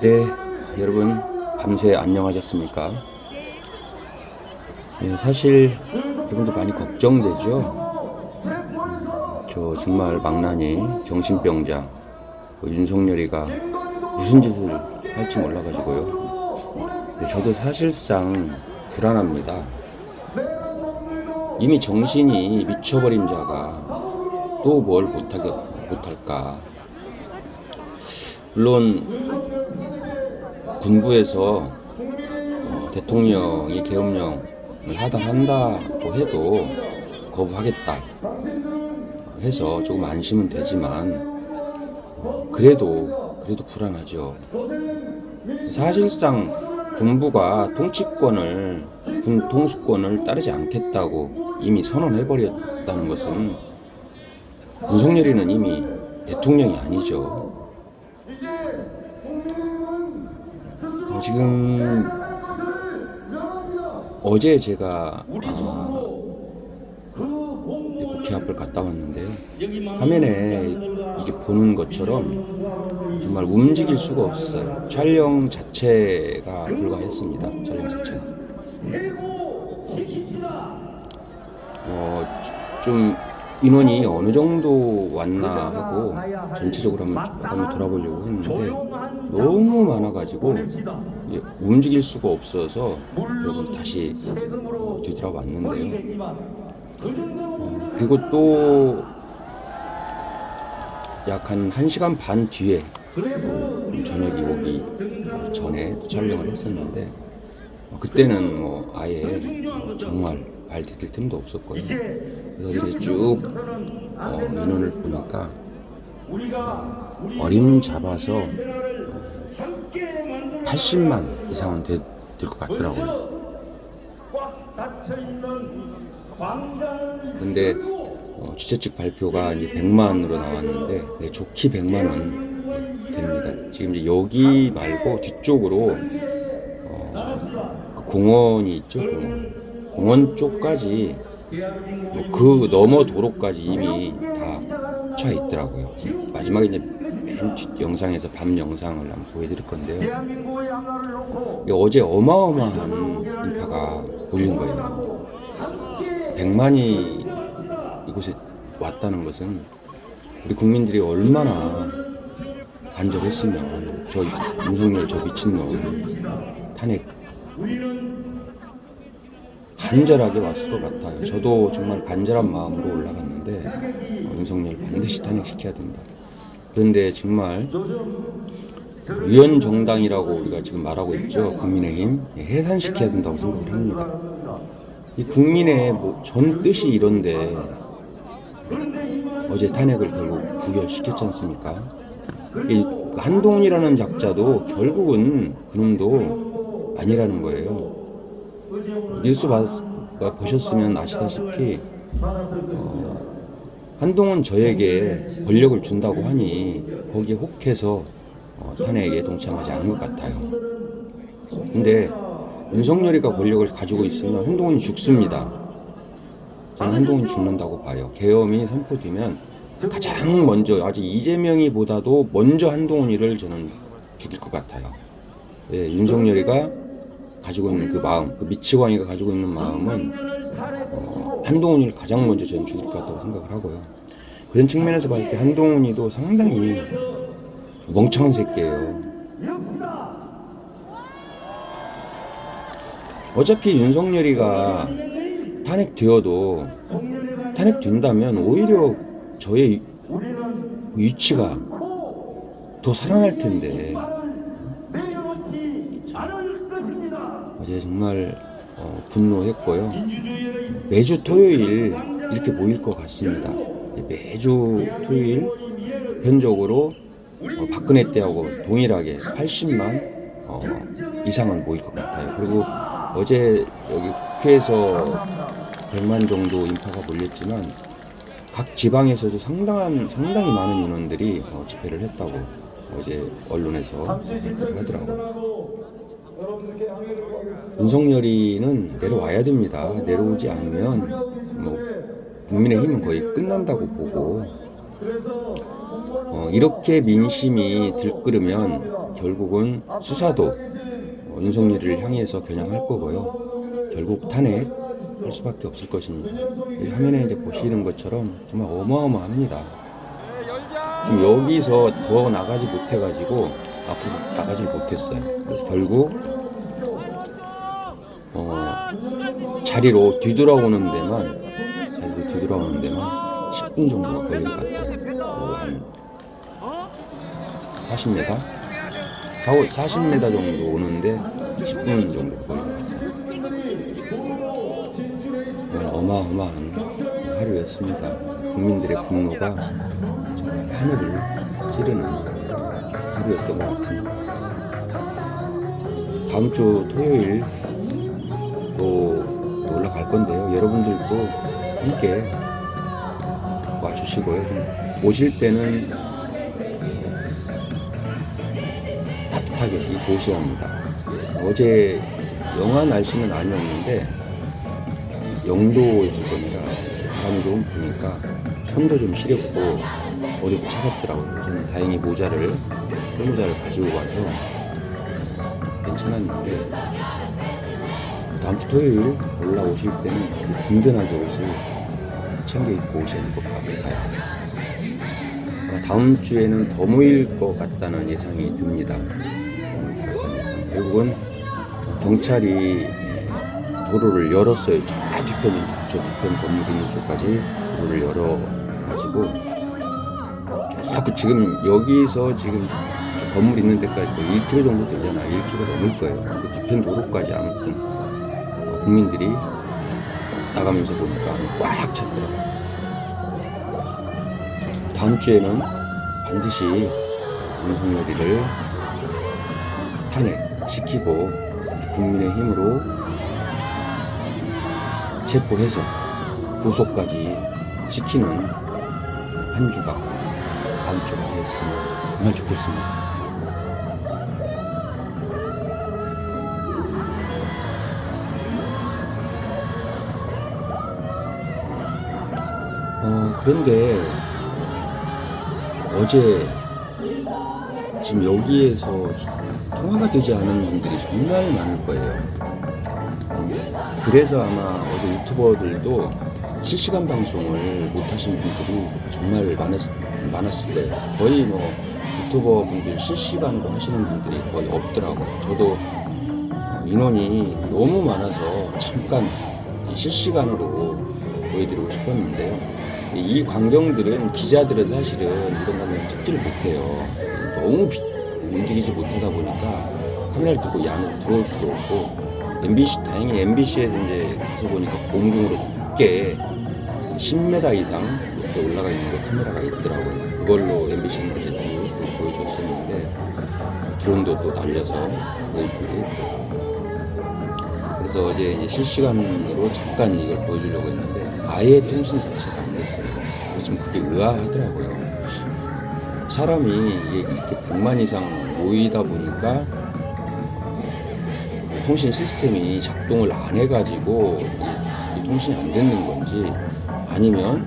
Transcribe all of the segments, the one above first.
네, 여러분 밤새 안녕하셨습니까? 네, 사실 여러분들 많이 걱정되죠. 저 정말 망나니 정신병자 그 윤석열이가 무슨 짓을 할지 몰라가지고요. 네, 저도 사실상 불안합니다. 이미 정신이 미쳐버린 자가 또 뭘 못하게 못할까? 물론 군부에서 어, 대통령이 계엄령을 하다 한다고 해도 거부하겠다 해서 조금 안심은 되지만 어, 그래도 그래도 불안하죠. 사실상 군부가 통치권을 군 통수권을 따르지 않겠다고 이미 선언해 버렸다는 것은 윤석열이는 이미 대통령이 아니죠. 지금 어제 제가 아, 국회 앞을 갔다 왔는데요. 화면에 이게 보는 것처럼 정말 움직일 수가 없어요. 촬영 자체가 불가했습니다. 촬영 자체가. 어, 좀 인원이 어느 정도 왔나 하고 전체적으로 한번, 한번 돌아보려고 했는데 너무 많아가지고 예, 움직일 수가 없어서 여러분 다시 어, 뒤돌아왔는데요. 어, 그리고 또 약 한 1시간 반 뒤에 어, 저녁이 오기 전에 또 촬영을 했었는데 어, 그때는 뭐 아예 어, 정말 발 디딜 틈도 없었고요. 그래서 이제 쭉 어, 인원을 보니까 어림 잡아서 80만 이상은 될 것 같더라고요. 근데 어, 취재 측 발표가 이제 100만으로 나왔는데 네, 좋기 100만은 됩니다. 지금 이제 여기 말고 뒤쪽으로 어, 그 공원이 있죠, 공원. 공원 쪽까지 뭐그 너머 도로까지 이미 다 차 있더라고요. 마지막에 이제 영상에서 밤 영상을 한번 보여드릴 건데요. 어제 어마어마한 인파가 몰린 거예요. 100만이 이곳에 왔다는 것은 우리 국민들이 얼마나 간절했으면 저 윤석열 저 미친놈 탄핵 간절하게 왔을 것 같아요. 저도 정말 간절한 마음으로 올라갔는데 어, 윤석열 반드시 탄핵시켜야 된다. 그런데 정말 위원 정당이라고 우리가 지금 말하고 있죠. 국민의힘 예, 해산시켜야 된다고 생각을 합니다. 이 국민의 뭐 전 뜻이 이런데 어제 탄핵을 결국 부결시켰지 않습니까? 이 한동훈이라는 작자도 결국은 그놈도 아니라는 거예요. 뉴스 봐, 봐- 보셨으면 아시다시피 어, 한동훈 저에게 권력을 준다고 하니 거기에 혹해서 어, 탄핵에 동참하지 않은 것 같아요. 근데 윤석열이가 권력을 가지고 있으면 한동훈이 죽습니다. 저는 한동훈이 죽는다고 봐요. 계엄이 선포되면 가장 먼저 아직 이재명이 보다도 먼저 한동훈이를 저는 죽일 것 같아요. 예, 윤석열이가 가지고 있는 그 마음, 그 미치광이가 가지고 있는 마음은 어, 한동훈이를 가장 먼저 저는 죽일 것 같다고 생각을 하고요. 그런 측면에서 봤을 때 한동훈이도 상당히 멍청한 새끼예요. 어차피 윤석열이가 탄핵되어도 탄핵된다면 오히려 저의 위치가 더 살아날 텐데 어제 정말 어, 분노했고요. 매주 토요일 이렇게 모일 것 같습니다. 매주 토요일 편적으로 어, 박근혜 때하고 동일하게 80만 어, 이상은 모일 것 같아요. 그리고 어제 여기 국회에서 100만 정도 인파가 몰렸지만 각 지방에서도 상당한 상당히 많은 인원들이 어, 집회를 했다고 어제 언론에서 하더라고요. 윤석열이는 내려와야 됩니다. 내려오지 않으면 뭐 국민의힘은 거의 끝난다고 보고 어, 이렇게 민심이 들끓으면 결국은 수사도 어, 윤석열을 향해서 겨냥할 거고요. 결국 탄핵 할 수밖에 없을 것입니다. 이 화면에 이제 보시는 것처럼 정말 어마어마합니다. 지금 여기서 더 나가지 못해가지고 앞으로 나가지 못했어요. 결국 어, 자리로 뒤돌아오는 데만 자리로 뒤돌아오는 데만 10분 정도가 걸릴 것 같아요. 그한 40m? 4, 40m 정도 오는데 10분 정도 걸릴 것 같아요. 어마어마한 하루였습니다. 국민들의 분노가 하늘을 찌르는 하루였던 것 같습니다. 다음 주 토요일 또 올라갈 건데요. 여러분들도 함께 와주시고요. 좀 오실 때는 따뜻하게 입으셔야 합니다. 어제 영하 날씨는 아니었는데 영도였을 겁니다. 바람이 좀 부니까 손도 좀 시렵고 어디도 차갑더라고요. 저는 다행히 모자를 끈모자를 가지고 와서 괜찮았는데 다음 주 토요일 올라오실 때는 든든하게 옷을 챙겨 입고 오셔야 될 것 같아요. 다음 주에는 더 모일 것 같다는 예상이 듭니다. 결국은 경찰이 도로를 열었어요. 저 뒤편, 저 뒤편 건물 있는 쪽까지 도로를 열어가지고 쭉 지금 여기서 지금 저 건물 있는 데까지 거의 1km 정도 되잖아. 1km 넘을 거예요. 그 뒤편 도로까지 아무튼 어, 국민들이 나가면서 보니까 꽉 찼더라고요. 다음 주에는 반드시 윤석열이를 탄핵시키고 국민의 힘으로 체포해서 구속까지 시키는 한 주가 다음 주가 되었으면 정말 좋겠습니다. 어, 그런데 어제 지금 여기에서 통화가 되지 않은 분들이 정말 많을 거예요. 그래서 아마 어제 유튜버들도 실시간 방송을 못 하신 분들이 정말 많았, 많았을 거예요. 거의 뭐 유튜버 분들 실시간으로 하시는 분들이 거의 없더라고요. 저도 인원이 너무 많아서 잠깐 실시간으로 보여드리고 싶었는데요. 이 광경들은 기자들은 사실은 이런 거는 찍지를 못해요. 너무 비- 움직이지 못하다 보니까 카메라를 들고 이 안으로 들어올 수도 없고 MBC 다행히 MBC에서 이제 가서 보니까 공중으로 높게 10m 이상 높게 올라가 있는 거 카메라가 있더라고요. 그걸로 MBC는 쭉 보여줬었는데 드론도 또 날려서 보여주기도 했고 그래서 어제 이제 실시간으로 잠깐 이걸 보여주려고 했는데 아예 통신 자체가 그래서 좀 그게 의아하더라고요. 사람이 이렇게 100만 이상 모이다 보니까 통신 시스템이 작동을 안 해가지고 이 통신이 안 되는 건지 아니면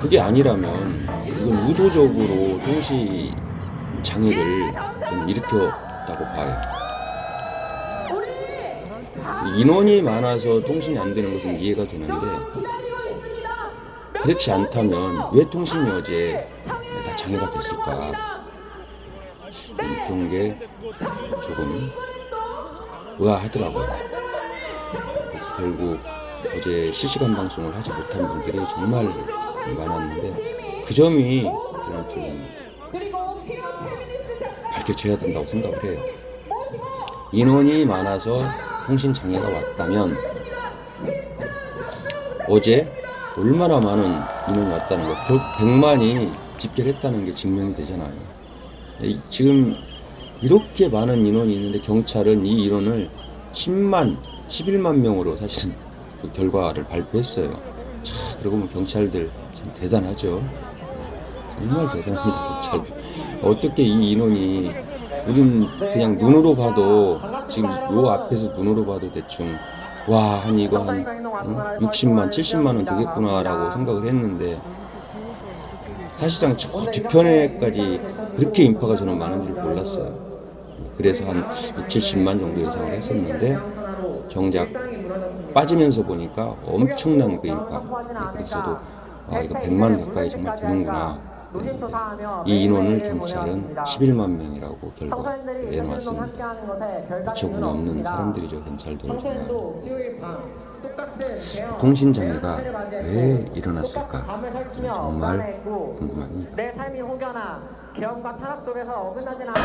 그게 아니라면 이건 의도적으로 통신 장애를 좀 일으켰다고 봐요. 인원이 많아서 통신이 안 되는 것은 이해가 되는데 그렇지 않다면 왜 통신이 어제 다 장애가 됐을까? 그런 게 조금 의아하더라고요. 결국 어제 실시간 방송을 하지 못한 분들이 정말 많았는데 그 점이 저는 좀 밝혀져야 된다고 생각을 해요. 인원이 많아서 통신 장애가 왔다면 어제 얼마나 많은 인원이 왔다는 거, 결 100만이 집계를 했다는 게 증명이 되잖아요. 이- 지금 이렇게 많은 인원이 있는데 경찰은 이 인원을 10만, 11만 명으로 사실은 그 결과를 발표했어요. 자, 그러고 보면 경찰들 참 대단하죠. 정말 대단합니다, 경찰들. 어떻게 이 인원이 요즘 그냥 눈으로 봐도 지금 요 앞에서 눈으로 봐도 대충 와, 한 이거 한 응? 60만, 70만 원 되겠구나라고 생각을 했는데 사실상 저 뒤편에까지 그렇게 인파가 저는 많은 줄 몰랐어요. 그래서 한 6, 70만 정도 예상을 했었는데 정작 빠지면서 보니까 엄청난 그 인파. 그래서도 아, 이거 100만 가까이 정말 되는구나. 이 인원을 경찰은 11만 명이라고 결과 청소년들이 교실동 내놓았습니다. 함께하는 것에 별다른 2천 이유는 분이 없는 없습니다. 사람들이죠 경찰도. 대형 통신장애가 왜 일어났을까? 정말 궁금합니다. 내 삶이 혹여나 계엄과 탄압 속에서 어긋나진 않은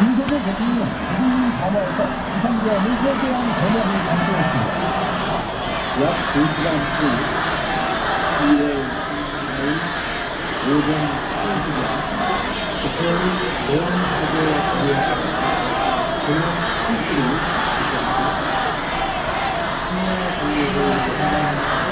윤석열 대통령 담화에서 비상계엄을 회개한 전역을 강조했습니다. 약 2시간 후 2월 2일 오전 1시간 북한이 대응하게 위해 그런 실수를 시작했습니다. 신의 분리를 위한